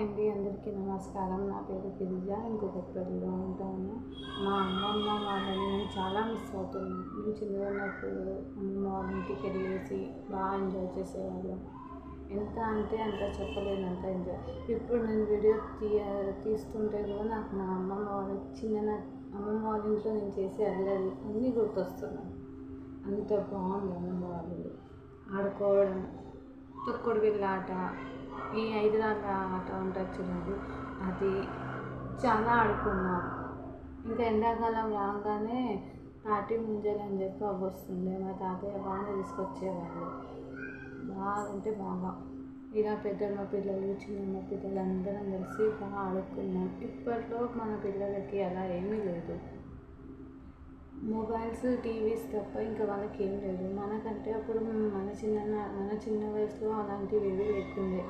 Hi అండి అందరికీ నమస్కారం. నా పేరు గిరిజ ఇంకొకటిలో ఉంటాను. మా అమ్మమ్మ వాళ్ళని నేను చాలా మిస్ అవుతున్నాను. నేను చిన్నగా ఉన్నప్పుడు అమ్మమ్మ వాళ్ళ ఇంటికి వెళ్ళేసి బాగా ఎంజాయ్ చేసేవాళ్ళం. ఎంత అంటే అంత చెప్పలేనంత ఎంజాయ్ ఇప్పుడు నేను వీడియో తీయ తీస్తుంటే కూడా నాకు మా అమ్మమ్మ వాళ్ళ చిన్న అమ్మమ్మ వాళ్ళ ఇంట్లో నేను చేసే అల్లరి అన్నీ గుర్తొస్తున్నాయి. అంత బాగుంది అమ్మమ్మ వాళ్ళు ఆడుకోవడం తొక్కుడు బిళ్ళ ఆట ఈ ఐదు రాళ్ళ ఆట ఉంటుంది చూడండి. అది చాలా ఆడుకున్నాం. ఇంకా ఎండాకాలం రాగానే తాటి ముంజలు అని చెప్పి అవి వస్తుండే. మా తాతయ్య బాగానే తీసుకొచ్చేవాళ్ళు. బాగా బాగా. ఇలా పెద్దమ్మ పిల్లలు చిన్నమ్మ పిల్లలు అందరం కలిసి బాగా ఆడుకున్నాం. ఇప్పట్లో మన పిల్లలకి అలా ఏమీ లేదు. మొబైల్స్ టీవీస్ తప్ప ఇంకా వాళ్ళకి ఏం లేదు. మనకంటే అప్పుడు మన చిన్న మన చిన్న వయసులో అలాంటివి ఏవి లేకుండే.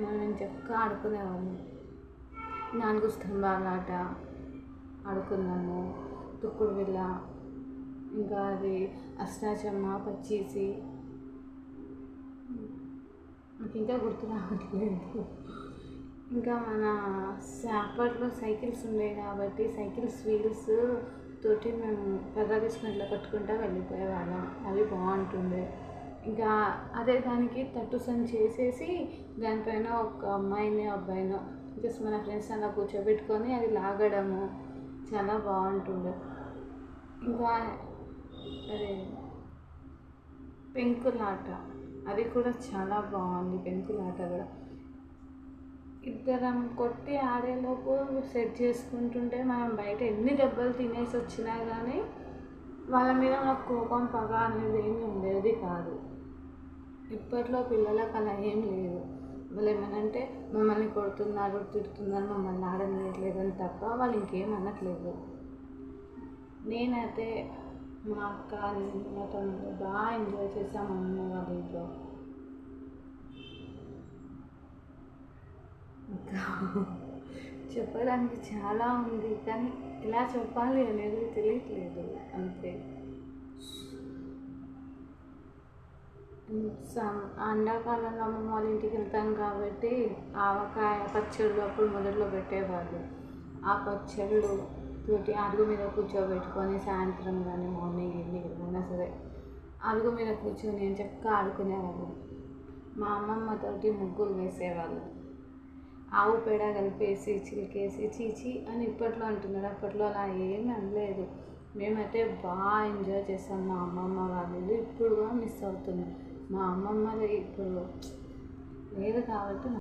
మనం చక్కగా ఆడుకునేవాళ్ళం. నాలుగు స్తంభాల ఆట ఆడుకున్నాము. తొక్కుడు బిళ్ళ ఇంకా అది అష్టాచమ్మ పచ్చేసి. నాకు ఇంకా గుర్తు రావట్లేదు. ఇంకా మన అప్పట్లో సైకిల్స్ ఉండేవి కాబట్టి సైకిల్స్ వీల్స్ తోటి మేము పెద్ద తీసుకుని ఇట్లా కట్టుకుంటా వెళ్ళిపోయేవాళ్ళం. అవి బాగుంటుండే. ఇంకా అదే దానికి తట్టు సంచి చేసేసి దానిపైన ఒక అమ్మాయిని అబ్బాయినో జస్ట్ మన ఫ్రెండ్స్ అలా కూర్చోబెట్టుకొని అది లాగడము. చాలా బాగుంటుండే. ఇంకా అదే పెంకులాట అది కూడా చాలా బాగుంది పెంకులాట కూడా. ఇద్దరం కొట్టి ఆడేలోపు సెట్ చేసుకుంటుంటే మనం బయట ఎన్ని దెబ్బలు తినేసి వచ్చినా కానీ వాళ్ళ మీద నాకు కోపం పగ అనేది ఏమి ఉండేది కాదు. ఇప్పట్లో పిల్లలకు అలా ఏం లేదు. వాళ్ళు ఏమనంటే మమ్మల్ని కొడుతున్నారు తిడుతున్నారు మమ్మల్ని ఆడనియట్లేదని తప్ప వాళ్ళు ఇంకేం అనట్లేదు నేనైతే మా అక్క మా తమ్ముడు బాగా ఎంజాయ్ చేసాం అమ్మ వాళ్ళ ఇంట్లో. ఇంకా చెప్పడానికి చాలా ఉంది కానీ ఎలా చెప్పాలి అనేది తెలియట్లేదు అంతే. ఎండాకాలంలో అమ్మమ్మ వాళ్ళ ఇంటికి వెళ్తాం కాబట్టి ఆవకాయ పచ్చళ్ళు అప్పుడు మొదట్లో పెట్టేవాళ్ళు. ఆ పచ్చళ్ళు తోటి అరుగు మీద కూర్చోబెట్టుకొని సాయంత్రం కానీ మార్నింగ్ ఈవినింగ్ ఏమైనా సరే అరుగు మీద కూర్చొని అని చక్కగా ఆడుకునేవాళ్ళు మా అమ్మమ్మతోటి ముగ్గులు వేసేవాళ్ళు. ఆవు పేడ కలిపేసి చిలికేసి చీచి అని ఇప్పట్లో అంటున్నారు. అప్పట్లో అలా ఏం అనలేదు. మేమైతే బాగా ఎంజాయ్ చేస్తాం మా అమ్మమ్మ వాళ్ళు. ఇప్పుడు కూడా మిస్ అవుతున్నాం. మా అమ్మమ్మది ఇప్పుడు లేదు కాబట్టి